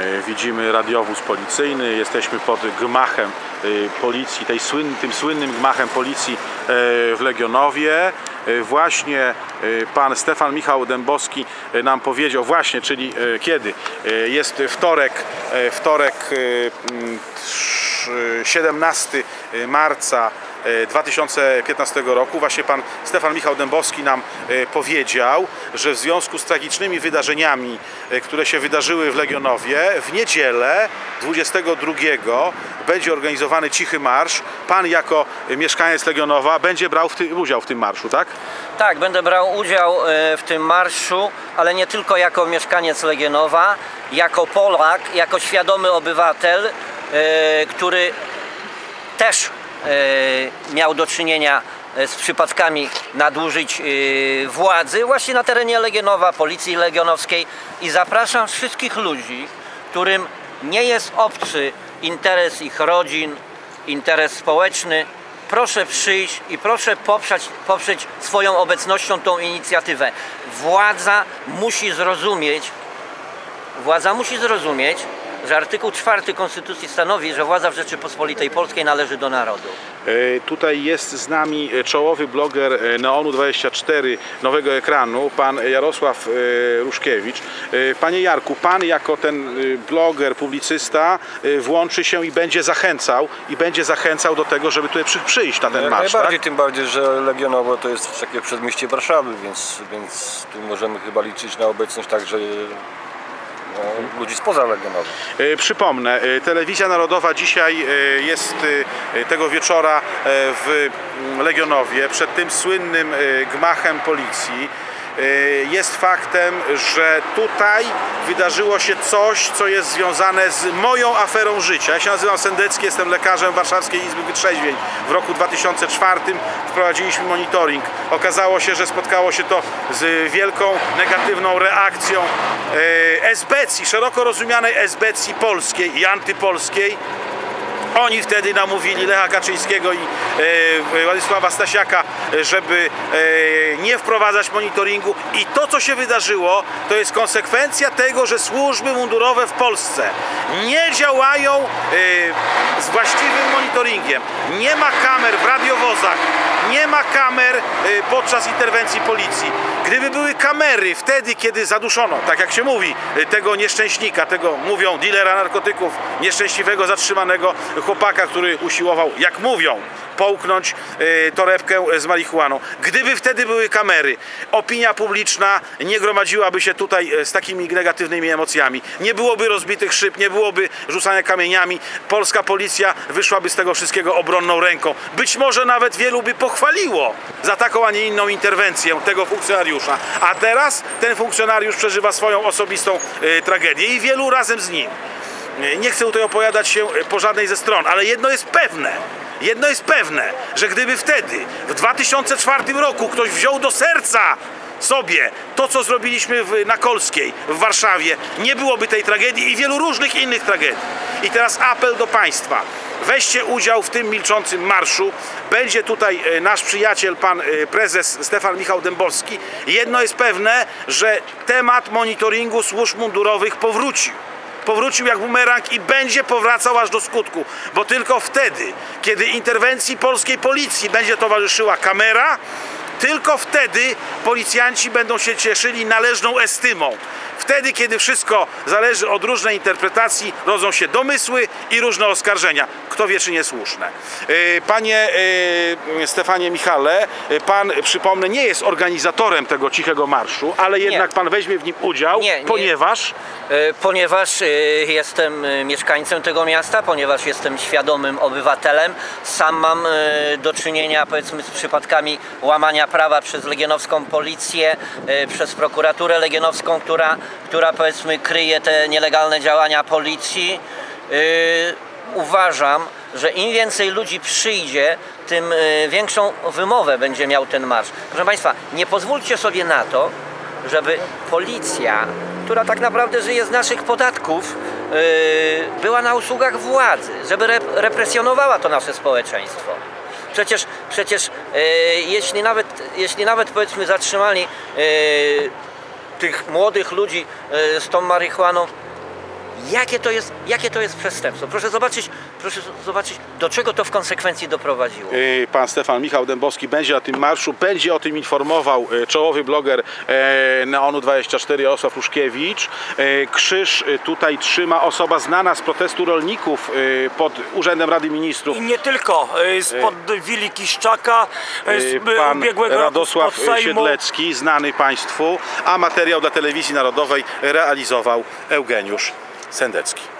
E, Widzimy radiowóz policyjny, jesteśmy pod gmachem e, policji, tej słyn, tym słynnym gmachem policji e, w Legionowie. Właśnie pan Stefan Michał Dębowski nam powiedział, właśnie, czyli kiedy? Jest wtorek, wtorek e, m, trz- 17 marca e, 2015 roku. Właśnie pan Stefan Michał Dębowski nam e, powiedział, że w związku z tragicznymi wydarzeniami, e, które się wydarzyły w Legionowie, w niedzielę 22 będzie organizowany cichy marsz. Pan jako e, mieszkaniec Legionowa będzie brał w udział w tym marszu, tak? Tak, będę brał udział e, w tym marszu, ale nie tylko jako mieszkaniec Legionowa, jako Polak, jako świadomy obywatel, e, który też e, miał do czynienia e, z przypadkami nadużyć e, władzy właśnie na terenie Legionowa, Policji Legionowskiej i zapraszam wszystkich ludzi, którym nie jest obcy interes ich rodzin, interes społeczny, proszę przyjść i proszę poprzeć, poprzeć swoją obecnością tą inicjatywę. Władza musi zrozumieć, władza musi zrozumieć, że artykuł 4 Konstytucji stanowi, że władza w Rzeczypospolitej Polskiej należy do narodu. E, Tutaj jest z nami czołowy bloger e, Neonu24 Nowego Ekranu, pan Jarosław e, Ruszkiewicz. Panie Jarku, pan jako ten bloger, publicysta włączy się i będzie zachęcał i będzie zachęcał do tego, żeby tutaj przy, przyjść na ten Jak marsz, najbardziej, tak? tym bardziej, że Legionowo to jest takie przedmieście Warszawy, więc, więc tu możemy chyba liczyć na obecność także ludzi spoza Legionowa. E, Przypomnę, e, Telewizja Narodowa dzisiaj e, jest tego wieczora w mm, Legionowie przed tym słynnym gmachem policji. E, Jest faktem, że tutaj wydarzyło się coś, co jest związane z moją aferą życia. Ja się nazywam Sendecki, jestem lekarzem Warszawskiej Izby Wytrzeźwień. W roku 2004 wprowadziliśmy monitoring. Okazało się, że spotkało się to z wielką negatywną reakcją esbecji, szeroko rozumianej esbecji polskiej i antypolskiej. Oni wtedy namówili Lecha Kaczyńskiego i e, Władysława Stasiaka, żeby e, nie wprowadzać monitoringu. I to, co się wydarzyło, to jest konsekwencja tego, że służby mundurowe w Polsce nie działają e, z właściwym monitoringiem. Nie ma kamer w radiowozach, nie ma kamer podczas interwencji policji. Gdyby były kamery wtedy, kiedy zaduszono, tak jak się mówi, tego nieszczęśnika, tego mówią dealera narkotyków, nieszczęśliwego zatrzymanego chłopaka, który usiłował, jak mówią, połknąć e, torebkę z marihuaną. Gdyby wtedy były kamery, opinia publiczna nie gromadziłaby się tutaj e, z takimi negatywnymi emocjami. Nie byłoby rozbitych szyb, nie byłoby rzucania kamieniami. Polska policja wyszłaby z tego wszystkiego obronną ręką. Być może nawet wielu by pochwaliło za taką, a nie inną interwencję tego funkcjonariusza. A teraz ten funkcjonariusz przeżywa swoją osobistą e, tragedię i wielu razem z nim. Nie chcę tutaj opowiadać się po żadnej ze stron, ale jedno jest pewne. Jedno jest pewne, że gdyby wtedy, w 2004 roku, ktoś wziął do serca sobie to, co zrobiliśmy w, na Kolskiej, w Warszawie, nie byłoby tej tragedii i wielu różnych innych tragedii. I teraz apel do Państwa. Weźcie udział w tym milczącym marszu. Będzie tutaj e, nasz przyjaciel, pan e, prezes Stefan Michał Dębowski. Jedno jest pewne, że temat monitoringu służb mundurowych powrócił powrócił jak bumerang i będzie powracał aż do skutku, bo tylko wtedy, kiedy interwencji polskiej policji będzie towarzyszyła kamera, tylko wtedy policjanci będą się cieszyli należną estymą. Wtedy, kiedy wszystko zależy od różnej interpretacji, rodzą się domysły i różne oskarżenia. Kto wie, czy niesłuszne. Yy, Panie yy, Stefanie Michale, yy, pan, przypomnę, nie jest organizatorem tego cichego marszu, ale jednak pan weźmie w nim udział, Nie, nie. ponieważ... Ponieważ jestem mieszkańcem tego miasta, ponieważ jestem świadomym obywatelem, sam mam do czynienia powiedzmy z przypadkami łamania prawa przez legionowską policję, przez prokuraturę legionowską, która, która powiedzmy kryje te nielegalne działania policji. E, Uważam, że im więcej ludzi przyjdzie, tym e, większą wymowę będzie miał ten marsz. Proszę Państwa, nie pozwólcie sobie na to, żeby policja, która tak naprawdę żyje z naszych podatków, yy, była na usługach władzy, żeby rep- represjonowała to nasze społeczeństwo. Przecież, przecież yy, jeśli, nawet, jeśli nawet powiedzmy zatrzymali yy, tych młodych ludzi yy, z tą marihuaną, jakie to jest, jakie to jest przestępstwo. Proszę zobaczyć, proszę zobaczyć, do czego to w konsekwencji doprowadziło. E, Pan Stefan Michał Dębowski będzie na tym marszu, będzie o tym informował e, czołowy bloger e, Neonu24 Jarosław Ruszkiewicz. Krzyż tutaj trzyma osoba znana z protestu rolników pod Urzędem Rady Ministrów. I nie tylko, y, spod Wili Kiszczaka, y, z Pan ubiegłego roku Radosław. Siedlecki, znany Państwu, a materiał dla Telewizji Narodowej realizował Eugeniusz Sendecki.